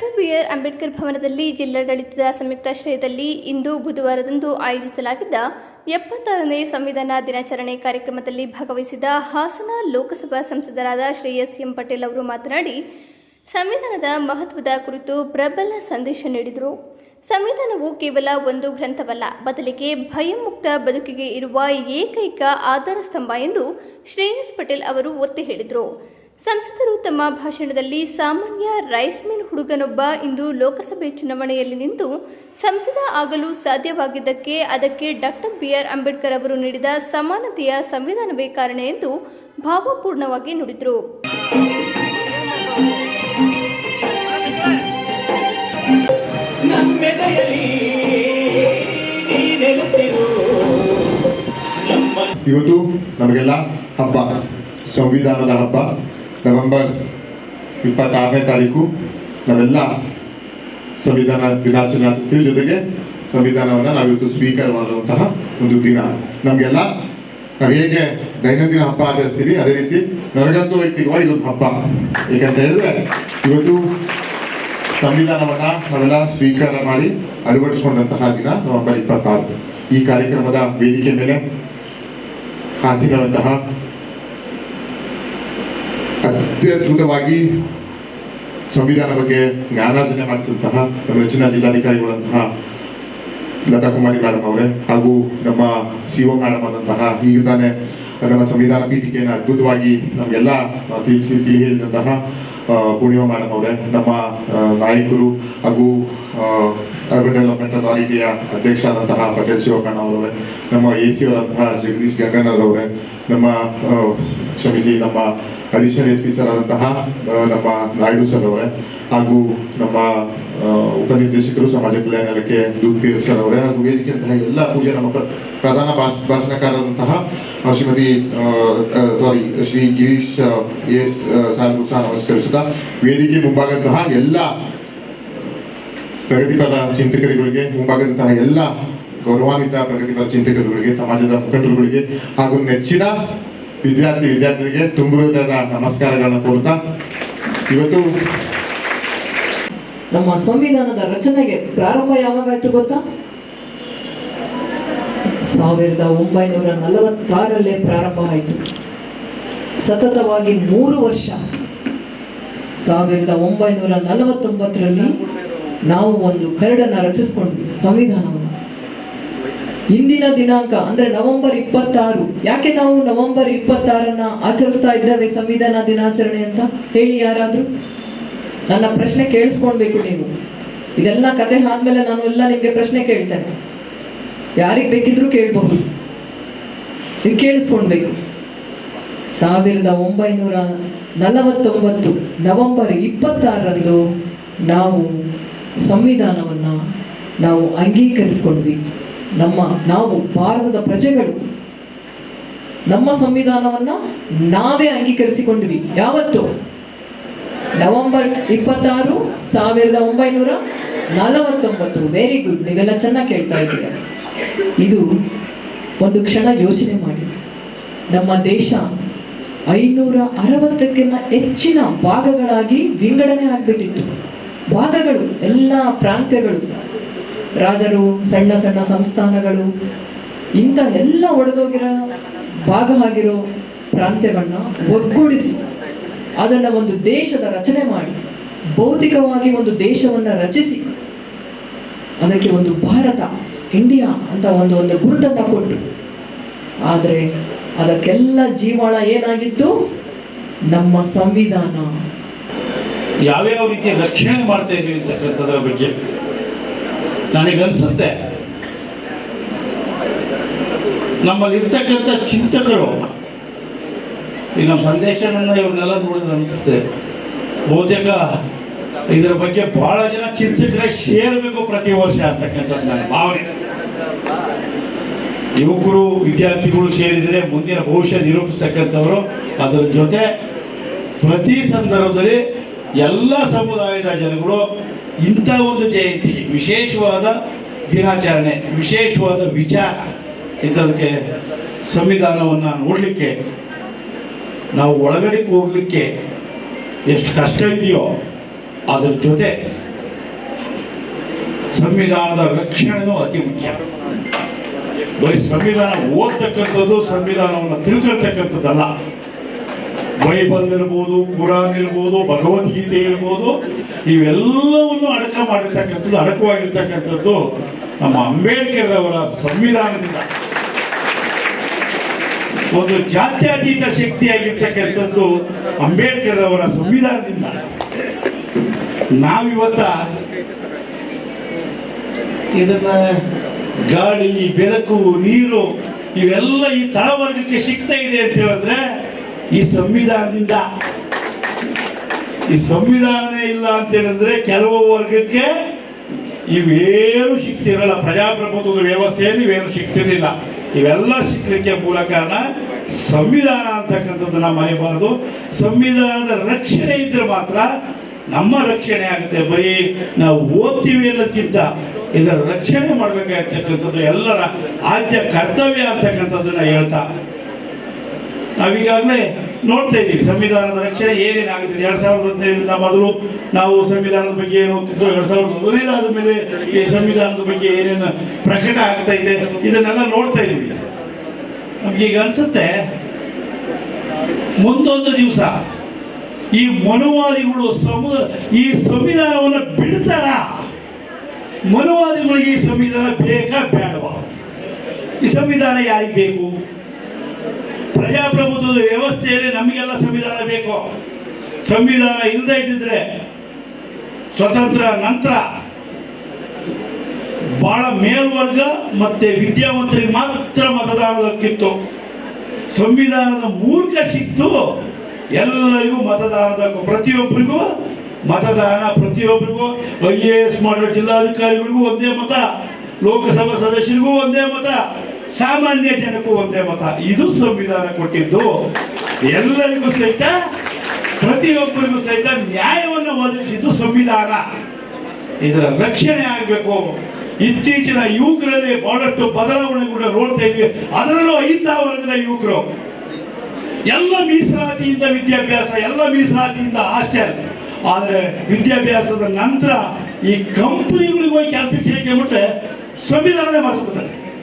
Doctor B R Ambedkar ಭವನದಲ್ಲಿ ಜಿಲ್ಲಾಡಳಿತದ ಸಂಯುಕ್ತಾಶ್ರಯದಲ್ಲಿ ಇಂದು ಬುಧವಾರದಂದು ಆಯೋಜಿಸಲಾಗಿದ್ದ ಎಪ್ಪತ್ತಾರನೇ ಸಂವಿಧಾನ ದಿನಾಚರಣೆ ಕಾರ್ಯಕ್ರಮದಲ್ಲಿ ಭಾಗವಹಿಸಿದ ಹಾಸನ ಲೋಕಸಭಾ ಸಂಸದರಾದ ಶ್ರೇಯಸ್ ಎಂ ಪಟೇಲ್ ಅವರು ಮಾತನಾಡಿ, ಸಂವಿಧಾನದ ಮಹತ್ವದ ಕುರಿತು ಪ್ರಬಲ ಸಂದೇಶ ನೀಡಿದರು. ಸಂವಿಧಾನವು ಕೇವಲ ಒಂದು ಗ್ರಂಥವಲ್ಲ, ಬದಲಿಗೆ ಭಯಮುಕ್ತ ಬದುಕಿಗೆ ಇರುವ ಏಕೈಕ ಆಧಾರ ಸ್ತಂಭ ಎಂದು ಶ್ರೇಯಸ್ ಪಟೇಲ್ ಅವರು ಒತ್ತಿ ಹೇಳಿದರು. ಸಂಸದರು ತಮ್ಮ ಭಾಷಣದಲ್ಲಿ ಸಾಮಾನ್ಯ ರೈಸ್ ಮಿಲ್ ಹುಡುಗನೊಬ್ಬ ಇಂದು ಲೋಕಸಭೆ ಚುನಾವಣೆಯಲ್ಲಿ ನಿಂತು ಸಂಸದ ಆಗಲು ಸಾಧ್ಯವಾಗಿದ್ದಕ್ಕೆ ಅದಕ್ಕೆ ಡಾಕ್ಟರ್ ಬಿಆರ್ ಅಂಬೇಡ್ಕರ್ ಅವರು ನೀಡಿದ ಸಮಾನತೆಯ ಸಂವಿಧಾನವೇ ಕಾರಣ ಎಂದು ಭಾವಪೂರ್ಣವಾಗಿ ನುಡಿದರು. ಇವತ್ತು ನಮಗೆಲ್ಲ ಹಬ್ಬ ಸಂವಿಧಾನದ ಹಬ್ಬ. ನವೆಂಬರ್ ಇಪ್ಪತ್ತಾರನೇ ತಾರೀಕು ನಾವೆಲ್ಲ ಸಂವಿಧಾನ ದಿನಾಚರಣೆ ಆಚರಿಸ್ತೀವಿ ಜೊತೆಗೆ ಸಂವಿಧಾನವನ್ನು ನಾವಿವತ್ತು ಸ್ವೀಕಾರ ಮಾಡುವಂತಹ ಒಂದು ದಿನ. ನಮಗೆಲ್ಲ ನಾವು ಹೇಗೆ ದೈನಂದಿನ ಹಬ್ಬ ಆಚರಿಸ್ತೀವಿ, ಅದೇ ರೀತಿ ನನಗಂತೂ ವೈಯಕ್ತಿಕವಾಗಿ ಇದು ಹಬ್ಬ. ಏಕೆಂತ ಹೇಳಿದ್ರೆ ಇವತ್ತು ಸಂವಿಧಾನವನ್ನು ನಾವೆಲ್ಲ ಸ್ವೀಕಾರ ಮಾಡಿ ಅಳವಡಿಸಿಕೊಂಡಂತಹ ದಿನ ನವೆಂಬರ್ ಇಪ್ಪತ್ತಾರು. ಈ ಕಾರ್ಯಕ್ರಮದ ವೇದಿಕೆ ಮೇಲೆ ಹಾಸಿರುವಂತಹ ಅತ್ಯದ್ಭುತವಾಗಿ ಸಂವಿಧಾನ ಬಗ್ಗೆ ಜ್ಞಾನಾರ್ಜನೆ ಮಾಡಿಸಿದಂತಹ ನಮ್ಮ ಹೆಚ್ಚಿನ ಜಿಲ್ಲಾಧಿಕಾರಿಗಳಂತಹ ಲತಾ ಕುಮಾರಿ ಮೇಡಮ್ ಅವರೇ, ಹಾಗೂ ನಮ್ಮ ಸಿ ಒ ಮೇಡಮ್ ಆದಂತಹ ಈಗ ತಾನೇ ನಮ್ಮ ಸಂವಿಧಾನ ಪೀಠಿಕೆಯನ್ನು ಅದ್ಭುತವಾಗಿ ನಮಗೆಲ್ಲ ತಿಳಿಸಿ ತಿಳಿ ಹೇಳಿದಂತಹ ಪೂರ್ಣಿಮಾ ಮೇಡಮ್ ಅವರೇ, ನಮ್ಮ ನಾಯಕರು ಹಾಗೂ ಅರ್ಬನ್ ಡೆವಲಪ್ಮೆಂಟ್ ಅಥಾರಿಟಿಯ ಅಧ್ಯಕ್ಷರಾದಂತಹ ಪಟೇಲ್ ಶಿವಕಣ್ಣ ಅವರವರೇ, ನಮ್ಮ ಎ ಸಿ ಅವರಂತಹ ಜಗದೀಶ್ ಗಂಗಣ್ಣರವರೇ ನಮ್ಮ ಕ್ಷಮಿಸಿ ನಮ್ಮ ಅಡಿಷನಲ್ ಎಸ್ ಪಿ ಸರ್ ಆದಂತಹ ನಮ್ಮ ನಾಯ್ಡು ಸರ್ ಅವರೇ, ಹಾಗೂ ನಮ್ಮ ಉಪನಿರ್ದೇಶಕರು ಸಮಾಜ ಕಲ್ಯಾಣ ಇಲಾಖೆ ಸರ್ ಅವರೇ, ಹಾಗೂ ವೇದಿಕೆಯಂತಹ ಎಲ್ಲ ಪೂಜೆ ನಮ್ಮ ಪ್ರಧಾನ ಭಾಷ, ಭಾಷಣಕಾರರಂತಹ ಶ್ರೀಮತಿ ಸಾರಿ ಶ್ರೀ ಗಿರೀಶ್ ಎಸ್ ಸಾಹೇಬ್ ಸಹ ನಮಸ್ಕರಿಸುತ್ತಾ, ವೇದಿಕೆ ಮುಂಭಾಗದಂತಹ ಎಲ್ಲ ಪ್ರಗತಿಪರ ಚಿಂತಕರುಗಳಿಗೆ, ಮುಂಭಾಗದಂತಹ ಎಲ್ಲ ಗೌರವಾನ್ವಿತ ಪ್ರಗತಿಪರ ಚಿಂತಕರುಗಳಿಗೆ, ಸಮಾಜದ ಮುಖಂಡರುಗಳಿಗೆ, ಹಾಗೂ ನೆಚ್ಚಿನ ವಿದ್ಯಾರ್ಥಿ ವಿದ್ಯಾರ್ಥಿಗಳಿಗೆ ತುಂಬ ಹೃದಯದ ನಮಸ್ಕಾರಗಳನ್ನು ಕೋರುತ್ತಾ, ಇವತ್ತು ನಮ್ಮ ಸಂವಿಧಾನದ ರಚನೆಗೆ ಪ್ರಾರಂಭ ಯಾವಾಗಾಯ್ತು ಗೊತ್ತಾ? ಸಾವಿರದ ಒಂಬೈನೂರ ನಲವತ್ತಾರಲ್ಲೇ ಪ್ರಾರಂಭ ಆಯಿತು. ಸತತವಾಗಿ ಮೂರು ವರ್ಷ, ಸಾವಿರದ ಒಂಬೈನೂರ ನಲವತ್ತೊಂಬತ್ತರಲ್ಲಿ ನಾವು ಒಂದು ಕರಡನ್ನು ರಚಿಸ್ಕೊಂಡ್ವಿ ಸಂವಿಧಾನವನ್ನು. ಇಂದಿನ ದಿನಾಂಕ, ಅಂದ್ರೆ ನವೆಂಬರ್ ಇಪ್ಪತ್ತಾರು. ಯಾಕೆ ನಾವು ನವೆಂಬರ್ ಇಪ್ಪತ್ತಾರನ್ನ ಆಚರಿಸ್ತಾ ಇದ್ದೇವೆ ಸಂವಿಧಾನ ದಿನಾಚರಣೆ ಅಂತ? ಹೇಳಿ ಯಾರಾದ್ರೂ? ನನ್ನ ಪ್ರಶ್ನೆ ಕೇಳಿಸ್ಕೊಳ್ಬೇಕು ನೀವು. ಇದೆಲ್ಲ ಕತೆ ಆದ್ಮೇಲೆ ನಾನು ಎಲ್ಲ ನಿಮ್ಗೆ ಪ್ರಶ್ನೆ ಕೇಳ್ತೇನೆ. ಯಾರಿಗೆ ಬೇಕಿದ್ರು ಕೇಳಬಹುದು. ನೀವು ಕೇಳಿಸ್ಕೊಳ್ಬೇಕು. ಸಾವಿರದ ಒಂಬೈನೂರ ನಲವತ್ತೊಂಬತ್ತು ನವೆಂಬರ್ ಇಪ್ಪತ್ತಾರರಂದು ನಾವು ಸಂವಿಧಾನವನ್ನು ನಾವು ಅಂಗೀಕರಿಸ್ಕೊಂಡ್ವಿ. ನಮ್ಮ ನಾವು ಭಾರತದ ಪ್ರಜೆಗಳು, ನಮ್ಮ ಸಂವಿಧಾನವನ್ನ ನಾವೇ ಅಂಗೀಕರಿಸಿಕೊಂಡ್ವಿ. ಯಾವತ್ತು? ನವೆಂಬರ್ ಇಪ್ಪತ್ತಾರು ಸಾವಿರದ ಒಂಬೈನೂರ ನಲವತ್ತೊಂಬತ್ತು. ವೆರಿ ಗುಡ್ ನೀವೆಲ್ಲ ಚೆನ್ನಾಗಿ ಕೇಳ್ತಾ ಇದ್ದೀರ? ಇದು ಒಂದು ಕ್ಷಣ ಯೋಚನೆ ಮಾಡಿ. ನಮ್ಮ ದೇಶ ಐನೂರ ಅರವತ್ತಕ್ಕಿಂತ ಹೆಚ್ಚಿನ ಭಾಗಗಳಾಗಿ ವಿಂಗಡಣೆ ಆಗ್ಬಿಟ್ಟಿತ್ತು. ಭಾಗಗಳು, ಎಲ್ಲ ಪ್ರಾಂತ್ಯಗಳು. ರಾಜರು, ಸಣ್ಣ ಸಣ್ಣ ಸಂಸ್ಥಾನಗಳು, ಇಂಥ ಎಲ್ಲ ಒಡೆದೋಗಿರೋ ಭಾಗ ಆಗಿರೋ ಪ್ರಾಂತ್ಯವನ್ನ ಒಗ್ಗೂಡಿಸಿ, ಅದನ್ನ ಒಂದು ದೇಶದ ರಚನೆ ಮಾಡಿ, ಭೌತಿಕವಾಗಿ ಒಂದು ದೇಶವನ್ನ ರಚಿಸಿ, ಅದಕ್ಕೆ ಒಂದು ಭಾರತ, ಇಂಡಿಯಾ ಅಂತ ಒಂದು ಒಂದು ಗುರುತನ್ನು ಕೊಟ್ಟು ಆದರೆ ಅದಕ್ಕೆಲ್ಲ ಜೀವಾಳ ಏನಾಗಿತ್ತು? ನಮ್ಮ ಸಂವಿಧಾನ. ಯಾವ್ಯಾವ ರೀತಿಯ ರಕ್ಷಣೆ ಮಾಡ್ತಾ ಇದೀವಿ ಅಂತಕ್ಕಂಥದ್ರ ಬಗ್ಗೆ. ನನಗನ್ಸುತ್ತೆ ನಮ್ಮಲ್ಲಿರ್ತಕ್ಕಂಥ ಚಿಂತಕರು, ಈ ನಮ್ಮ ಸಂದೇಶವನ್ನು ಇವ್ರನ್ನೆಲ್ಲ ನೋಡಿದ್ರೆ ಅನಿಸುತ್ತೆ. ಬಹುತೇಕ ಇದರ ಬಗ್ಗೆ ಬಹಳ ಜನ ಚಿಂತಕರ ಸೇರಬೇಕು ಪ್ರತಿ ವರ್ಷ ಅಂತಕ್ಕಂಥದ್ದು ನನ್ನ ಭಾವನೆ. ಯುವಕರು, ವಿದ್ಯಾರ್ಥಿಗಳು ಸೇರಿದರೆ ಮುಂದಿನ ಭವಿಷ್ಯ ನಿರೂಪಿಸ್ತಕ್ಕಂಥವರು. ಅದರ ಜೊತೆ ಪ್ರತಿ ಸಂದರ್ಭದಲ್ಲಿ ಎಲ್ಲ ಸಮುದಾಯದ ಜನಗಳು ಇಂಥ ಒಂದು ಜಯಂತಿ, ವಿಶೇಷವಾದ ದಿನಾಚರಣೆ, ವಿಶೇಷವಾದ ವಿಚಾರ ಇಂಥದಕ್ಕೆ ಸಂವಿಧಾನವನ್ನು ನೋಡಲಿಕ್ಕೆ, ನಾವು ಒಳಗಡೆ ಹೋಗಲಿಕ್ಕೆ ಎಷ್ಟು ಕಷ್ಟ ಇದೆಯೋ ಅದರ ಜೊತೆ ಸಂವಿಧಾನದ ರಕ್ಷಣೆನೂ ಅತಿ ಮುಖ್ಯ. ಬರೀ ಸಂವಿಧಾನ ಓದ್ತಕ್ಕಂಥದ್ದು ಸಂವಿಧಾನವನ್ನು ತಿಳ್ಕೊಳ್ತಕ್ಕಂಥದ್ದಲ್ಲ. ಬೈಬಲ್ ಇರ್ಬೋದು, ಕುರಾನ್ ಇರ್ಬೋದು, ಭಗವದ್ಗೀತೆ ಇರ್ಬೋದು, ಇವೆಲ್ಲವನ್ನು ಅಡಕ ಮಾಡಿರ್ತಕ್ಕಂಥದ್ದು, ಅಡಕವಾಗಿರ್ತಕ್ಕಂಥದ್ದು ನಮ್ಮ ಅಂಬೇಡ್ಕರ್ ಅವರ ಸಂವಿಧಾನದಿಂದ. ಒಂದು ಜಾತ್ಯತೀತ ಶಕ್ತಿಯಾಗಿರ್ತಕ್ಕಂಥದ್ದು ಅಂಬೇಡ್ಕರ್ ಅವರ ಸಂವಿಧಾನದಿಂದ. ನಾವಿವತ್ತ ಇದನ್ನ ಗಾಳಿ, ಬೆಳಕು, ನೀರು, ಇವೆಲ್ಲ ಈ ತಳವರ್ಗಕ್ಕೆ ಸಿಗ್ತಾ ಇದೆ ಅಂತ ಹೇಳಿದ್ರೆ ಈ ಸಂವಿಧಾನದಿಂದ. ಈ ಸಂವಿಧಾನನೇ ಇಲ್ಲ ಅಂತ ಹೇಳಿದ್ರೆ ಕೆಲವು ವರ್ಗಕ್ಕೆ ಇವೇನು ಸಿಗ್ತಿರಲ್ಲ ಪ್ರಜಾಪ್ರಭುತ್ವದ ವ್ಯವಸ್ಥೆಯಲ್ಲಿ ಇವೇನು ಸಿಗ್ತಿರಲಿಲ್ಲ ಇವೆಲ್ಲ ಸಿಕ್ಕಲಿಕ್ಕೆ ಮೂಲ ಕಾರಣ ಸಂವಿಧಾನ ಅಂತಕ್ಕಂಥದ್ದನ್ನ ಮರೆಯಬಾರದು ಸಂವಿಧಾನದ ರಕ್ಷಣೆ ಇದ್ರೆ ಮಾತ್ರ ನಮ್ಮ ರಕ್ಷಣೆ ಆಗುತ್ತೆ. ಬರೀ ನಾವು ಓದ್ತೀವಿ ಅನ್ನೋದಕ್ಕಿಂತ ಇದರ ರಕ್ಷಣೆ ಮಾಡಬೇಕಾಗಿರ್ತಕ್ಕಂಥದ್ದು ಎಲ್ಲರ ಆದ್ಯ ಕರ್ತವ್ಯ ಅಂತಕ್ಕಂಥದ್ದನ್ನ ಹೇಳ್ತಾ ನಾವೀಗಾಗಲೇ ನೋಡ್ತಾ ಇದ್ದೀವಿ, ಸಂವಿಧಾನದ ರಕ್ಷಣೆ ಏನೇನಾಗುತ್ತಿದೆ? ಎರಡ್ ಸಾವಿರದ ಹದಿನೈದರಿಂದ ಮೊದಲು ನಾವು ಸಂವಿಧಾನದ ಬಗ್ಗೆ ಏನು ಎರಡು ಎರಡ್ ಸಾವಿರದ ಹದಿನೈದಾದ ಮೇಲೆ ಈ ಸಂವಿಧಾನದ ಬಗ್ಗೆ ಏನೇನು ಪ್ರಕಟ ಆಗ್ತಾ ಇದೆ, ಇದನ್ನೆಲ್ಲ ನೋಡ್ತಾ ಇದ್ದೀವಿ. ನಮ್ಗೆ ಈಗ ಅನ್ಸುತ್ತೆ, ಮುಂದೊಂದು ದಿವಸ ಈ ಮನುವಾದಿಗಳು ಸಮ, ಈ ಸಂವಿಧಾನವನ್ನು ಬಿಡ್ತಾರ? ಮನುವಾದಿಗಳಿಗೆ ಈ ಸಂವಿಧಾನ ಬೇಕಾ ಬೇಡವಾ? ಈ ಸಂವಿಧಾನ ಯಾರಿಗೆ ಬೇಕು? ಪ್ರಜಾಪ್ರಭುತ್ವದ ವ್ಯವಸ್ಥೆಯಲ್ಲಿ ನಮಗೆಲ್ಲ ಸಂವಿಧಾನ ಬೇಕು. ಸಂವಿಧಾನ ಇಲ್ಲದೆ ಇದ್ದಿದ್ರೆ ಸ್ವತಂತ್ರ ನಂತರ ಬಹಳ ಮೇಲ್ವರ್ಗ ಮತ್ತೆ ವಿದ್ಯಾವಂತರಿಗೆ ಮಾತ್ರ ಮತದಾನದಕ್ಕಿತ್ತು. ಸಂವಿಧಾನದ ಮೂರ್ಖ ಸಿಕ್ತು ಎಲ್ಲರಿಗೂ ಮತದಾನದ ಪ್ರತಿಯೊಬ್ಬರಿಗೂ ಮತದಾನ, ಪ್ರತಿಯೊಬ್ಬರಿಗೂ ಐ ಎ ಎಸ್ ಮಾಡಿರೋ ಜಿಲ್ಲಾಧಿಕಾರಿಗಳಿಗೂ ಒಂದೇ ಮತ, ಲೋಕಸಭಾ ಸದಸ್ಯರಿಗೂ ಒಂದೇ ಮತ. ಸಾಮಾನ್ಯ ಜನಕ್ಕೂ ಒಂದೇ ಮತ. ಇದು ಸಂವಿಧಾನ ಕೊಟ್ಟಿದ್ದು. ಎಲ್ಲರಿಗೂ ಸಹಿತ, ಪ್ರತಿಯೊಬ್ಬರಿಗೂ ಸಹಿತ ನ್ಯಾಯವನ್ನು ಒದಗಿಸಿದ್ದು ಸಂವಿಧಾನ. ಇದರ ರಕ್ಷಣೆ ಆಗಬೇಕು. ಇತ್ತೀಚಿನ ಯುವಕರಲ್ಲಿ ಬಹಳಷ್ಟು ಬದಲಾವಣೆ ಕೂಡ ನೋಡ್ತಾ ಇದ್ವಿ. ಅದರಲ್ಲೂ ಐದಾ ವರ್ಗದ ಯುವಕರು ಎಲ್ಲ ಮೀಸಲಾತಿಯಿಂದ ವಿದ್ಯಾಭ್ಯಾಸ, ಎಲ್ಲ ಮೀಸಲಾತಿಯಿಂದ ಹಾಸ್ಟೆಲ್ ಆದರೆ ವಿದ್ಯಾಭ್ಯಾಸದ ನಂತರ ಈ ಕಂಪನಿಗಳಿಗೆ ಹೋಗಿ ಕೆಲಸ ಸೇರ್ಕೊಂಡ್ಬಿಟ್ರೆ ಸಂವಿಧಾನ ಬಿಡ್ತಾರೆ